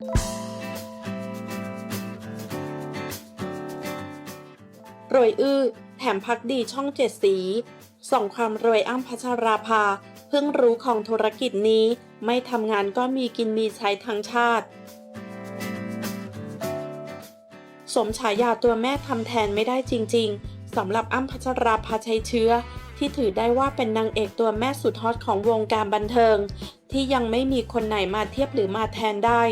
รวยอื้อ แถมพักดีช่องเจ็ดสีส่องความรวยอ้ำพัชราภา เพิ่งรู้ของธุรกิจนี้ ไม่ทำงานก็มีกินมีใช้ทั้งชาติ สมฉายาตัวแม่ทำแทนไม่ได้จริง ๆสำหรับอ้ำพัชราภาชัยเชื้อ ที่ถือได้ว่าเป็นนางเอกตัวแม่สุดฮอตของวงการบันเทิง ที่ยังไม่มีคนไหนมาเทียบหรือมาแทนได้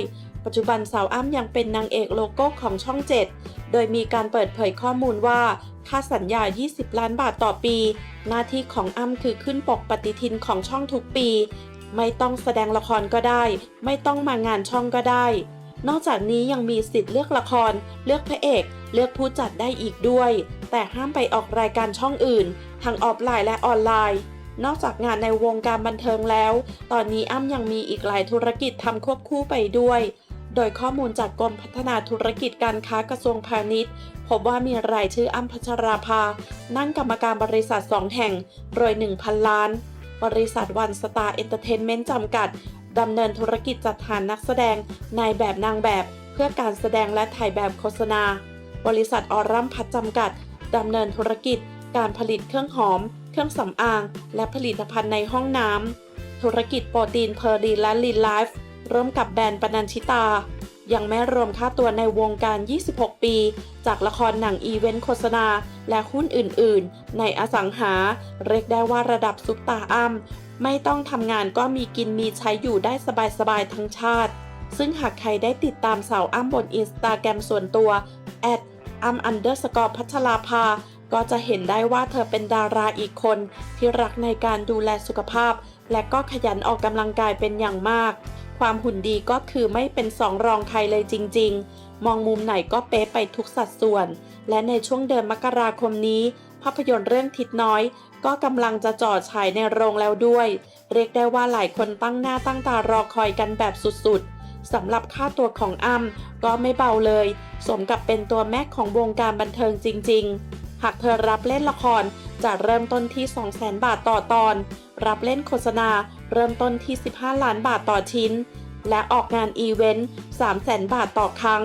ปัจจุบันสาวอ้ำยังเป็นนางเอกโลโก้ของช่อง 7 โดยมีการเปิดเผยข้อมูลว่าค่าสัญญา 20 ล้านบาทต่อปี หน้าที่ของอ้ำคือขึ้นปกปฏิทินของช่องทุกปี ไม่ต้องแสดงละครก็ได้ ไม่ต้องมางานช่องก็ได้ นอกจากนี้ยังมีสิทธิ์เลือกละคร เลือกพระเอก เลือกผู้จัดได้อีกด้วย แต่ห้ามไปออกรายการช่องอื่นทั้งออฟไลน์และออนไลน์นอกจากงานในวงการบันเทิงแล้ว ตอนนี้อ้ำยังมีอีกหลายธุรกิจทำควบคู่ไปด้วย โดยข้อมูลจากกรมพัฒนาธุรกิจการค้ากระทรวงพาณิชย์ พบว่ามีรายชื่ออ้ำพัชราภา นั่งกรรมการบริษัท 2 แห่งรวย 1,000 ล้าน บริษัทวันสตาร์เอนเตอร์เทนเมนต์จำกัด ดำเนินธุรกิจจัดหานักแสดงนายแบบนางแบบ เพื่อการแสดงและถ่ายแบบโฆษณา บริษัทออรัมพัฒจำกัด ดำเนินธุรกิจ การผลิตเครื่องหอม เครื่องสำอาง และผลิตภัณฑ์ในห้องน้ำธุรกิจโปรตีนเพอร์ดีและลีนไลฟ์ ร่วมกับแบรนด์ปนัญชิตา ยังไม่รวมค่าตัวในวงการ 26 ปี จากละครหนังอีเวนต์โฆษณา และหุ้นอื่น ๆ ในอสังหา เรียกได้ว่าระดับซุปตาอ้ำไม่ต้องทำงานก็มีกินมีใช้อยู่ได้สบาย ๆ ทั้งชาติ ซึ่งหากใครได้ติดตามสาวอ้ำบนอินสตาแกรมส่วนตัวแอดอ้ำอันเดอร์สกอร์พัชราภาก็จะเห็นได้ว่าเธอเป็นดาราอีกคน ที่รักในการดูแลสุขภาพ และก็ขยันออกกำลังกายเป็นอย่างมาก ความหุ่นดีก็คือไม่เป็นสองรองใครเลยจริง ๆ มองมุมไหนก็เป๊ะไปทุกสัดส่วน และในช่วงเดือนมกราคมนี้ ภาพยนตร์เรื่องทิศน้อย ก็กำลังจะจอดฉายในโรงแล้วด้วย เรียกได้ว่าหลายคนตั้งหน้าตั้งตารอคอยกันแบบสุดๆสำหรับค่าตัวของอ้ำก็ไม่เบาเลย สมกับเป็นตัวแม่ของวงการบันเทิงจริง ๆ หากเธอรับเล่นละครจะเริ่มต้นที่ 200,000 บาทต่อตอน รับเล่นโฆษณา เริ่มต้นที่ 15 ล้านบาทต่อชิ้น และออกงานอีเวนต์ 300,000 บาทต่อครั้ง